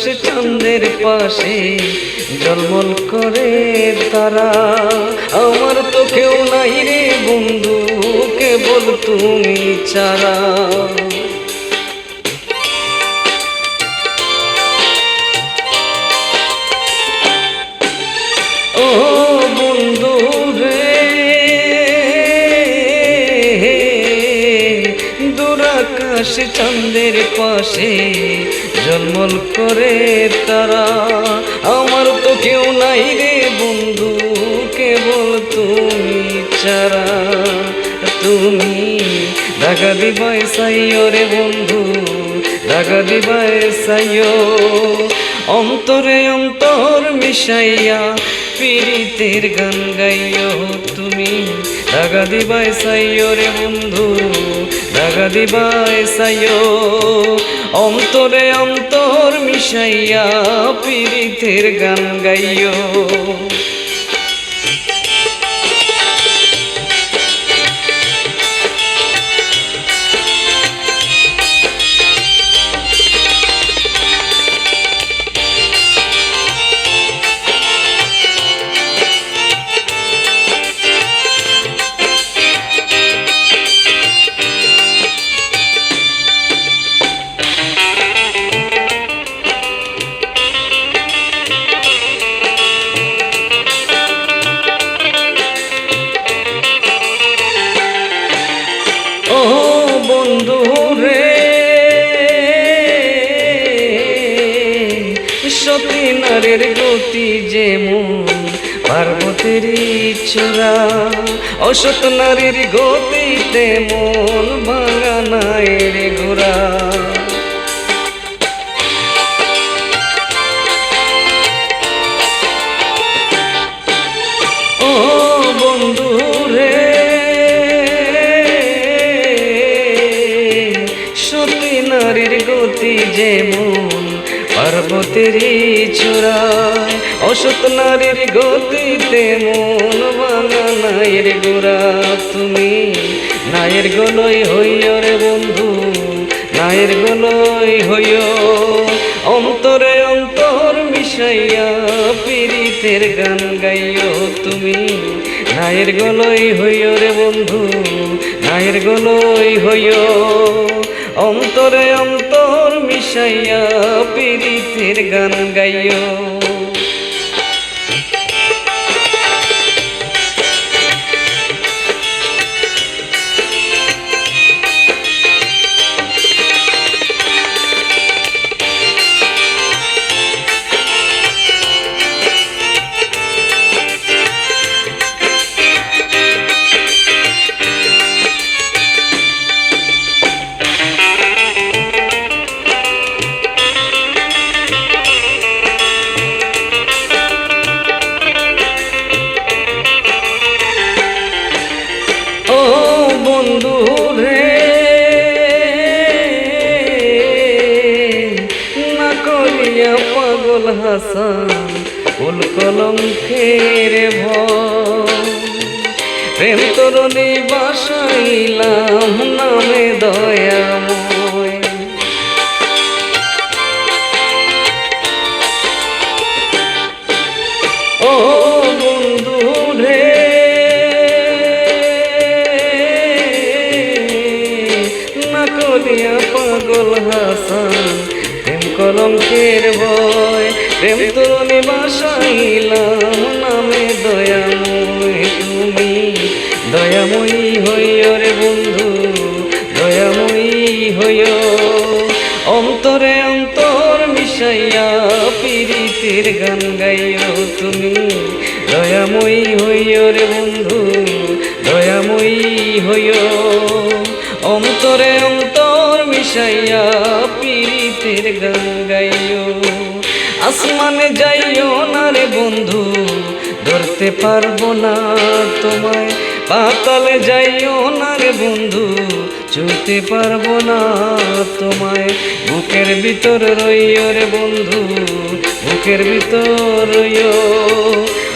দুরাকাশ চন্দ্রের পাশে জলমল করে তারা। আমার তো কেউ নাই রে বন্ধু, কেবল তুমি ও বন্ধু রে চন্দ্রের পাশে জন্মল করে তারা। আমার তো কেউ নাই রে বন্ধু, কেবল তুমি ছাড়া। তুমি ঢাকা দিবাই সাইও রে বন্ধু, ঢাকা দিবাই সাইও। অন্তরে অন্তর মিশাইয়া পীড়িতের গান গাইও। তুমি ঢাকা দিবাই সাইও রে বন্ধু ঢাকা দিবাই সাইও অন্তরে অন্তর মিশাইয়া পীড়িতের গান গাইও সতী গতি যেমন পার্বতের চূড়া অসত নারীর গতি তেমন ভাঙা নাই রে ঘোড়া। পার্বতীর চূড়ায় অসত নারীর গতি তেমন বাঙা নায়ের গোড়া। তুমি নায়ের গলই হইয় রে বন্ধু, নায়ের গলই হইয় অন্তরে অন্তর মিশাইয়া পীড়িতের গান গাইও। তুমি নায়ের গলই হইয় রে বন্ধু, নায়ের গলই হইয় অন্তরে অন্তর মিশাইয়া পীড়িতের গান গাইও। পাগল হাসান ফুল ফেরে প্রেম তরণী বাসাইলাম, নামে দয়াময়। ও বন্ধু রে, না পাগল হাসান কলঙ্কের ভয় প্রেম তরুণী বাসাইলাম, নামে দয়াময় তুমি। দয়াময়ী হইয় রে বন্ধু, দয়াময়ী হইয় অন্তরে অন্তর মিশাইয়া পীড়িতের গান গাইও তুমি। দয়াময়ী হইয় রে বন্ধু, দয়াময়ী হইয় অন্তরে অন্তর মিশাইয়া পীড়িতের গান গাইও আসমানে যাইও না রে বন্ধু, ধরতে পারব না তোমায়। পাতালে যাইও না রে বন্ধু চলতে পারব না তোমায়। বুকের ভিতর রইও রে বন্ধু, বুকের ভিতর রইও।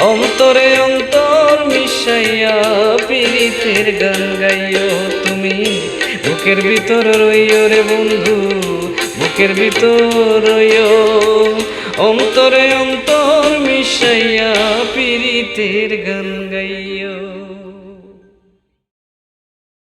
অন্তরে অন্তর মিশাইয়া পীড়িতের গান গাইও তুমি। বুকের ভিতর রইও রে বন্ধু বুকের ভিতর অন্তরে অন্তর মিশাইয়া পীড়িতের গান গাইও